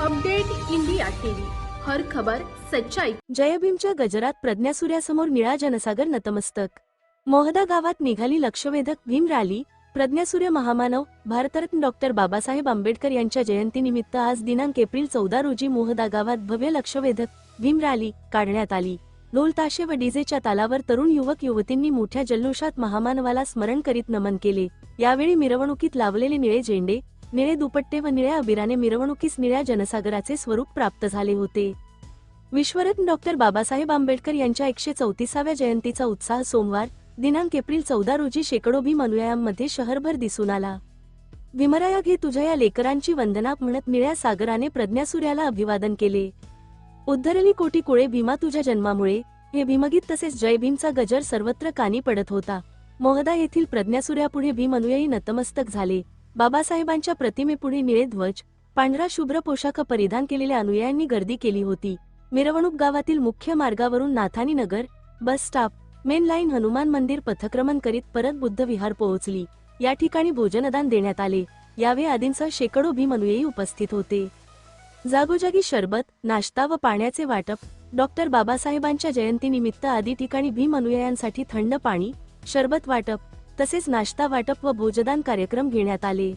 Update India TV. हर खबर सच्चाई. जय भीमच्या गजरात प्रज्ञासूर्यासमोर निळा जनसागर नतमस्तक. मोहदा गावात निघाली लक्षवेधक भीम रॅली प्रज्ञासूर्य महामानव भारतरत्न डॉक्टर बाबासाहेब आंबेडकर यांच्या जयंतीनिमित्त आज दिनांक एप्रिल चौदा रोजी मोहदा गावात भव्य लक्षवेधक भीम रॅली काढण्यात आली. ढोल ताशे व डीजेच्या तालावर तरुण युवक युवतींनी मोठ्या जल्लोषात महामानवाला स्मरण करीत नमन केले. यावेळी मिरवणुकीत लावलेले निळे झेंडे निळे दुपट्टे व निळ्या अबिराने मिरवणुकीस निळ्या जनसागराचे स्वरूप प्राप्त झाले होते. विश्वरत्न डॉक्टर बाबासाहेब आंबेडकर यांच्या एकशे चौतीसाव्या जयंतीचा उत्साह सोमवार दिनांक एप्रिल चौदा रोजी शेकडो भीम अनुयायांमध्ये शहरभर दिसून आला. विमराया घे तुझ्या या लेकरांची वंदना म्हणत निळ्या सागराने प्रज्ञासूर्याला अभिवादन केले. उद्धरली कोटी कुळे भीमा तुझ्या जन्मामुळे हे भीमगीत तसेच जय भीमचा गजर सर्वत्र कानी पडत होता. मोहदा येथील प्रज्ञासूर्यापुढे भीम अनुयायी नतमस्तक झाले. बाबासाहेबांच्या प्रतिमेपुढे निळे ध्वज पांढरा शुभ्र पोशाख परिधान केलेल्या अनुयायांनी गर्दी केली होती. मिरवणूक गावातील मुख्य मार्गावरून Nathani Nagar bus stop main line Hanuman मंदिर पथक्रमण करीत परत बुद्ध विहार पोहोचली. या ठिकाणी भोजनदान देण्यात आले. यावेळी आदींसह शेकडो भीम अनुयायी उपस्थित होते. जागोजागी शरबत नाश्ता व पाण्याचे वाटप डॉक्टर बाबासाहेबांच्या जयंतीनिमित्त आदी ठिकाणी भीम अनुयायांसाठी थंड पाणी शरबत वाटप तसेच नाश्ता वाटप व भोजदान कार्यक्रम घेण्यात आले.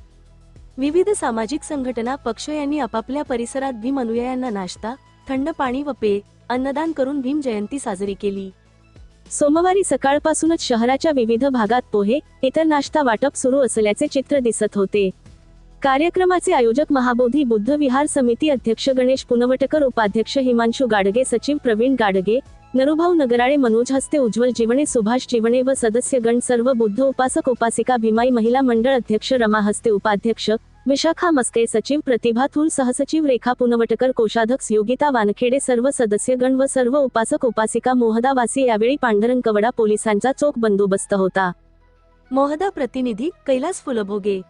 विविध सामाजिक संघटना पक्ष यांनी आपापल्या परिसरात भीम अनुयायांना नाश्ता थंड पाणी व पेय अन्नदान करून भीम जयंती साजरी केली. सोमवारी सकाळपासूनच शहराच्या विविध भागात पोहे इतर नाश्ता वाटप सुरू असल्याचे चित्र दिसत होते. कार्यक्रमाचे आयोजक महाबोधी बुद्ध विहार समिती अध्यक्ष गणेश पुनवटकर उपाध्यक्ष हिमांशु गाडगे सचिव प्रवीण गाडगे नरोभाऊ नगराळे मनोज हस्ते उज्ज्वल जीवणे सुभाष जीवणे व सदस्यगण सर्व बुद्ध उपासक उपासिका भीमाई महिला मंडळ अध्यक्ष रमा हस्ते उपाध्यक्ष विशाखा मस्के सचिव प्रतिभा थूल सहसचिव रेखा पुनवटकर कोषाध्यक्ष योगिता वानखेडे सर्व सदस्यगण व सर्व उपासक उपासिका मोहदावासी यावेळी पांढरंकवडा पोलिसांचा चोख बंदोबस्त होता. मोहदा प्रतिनिधी कैलास फुलभोगे.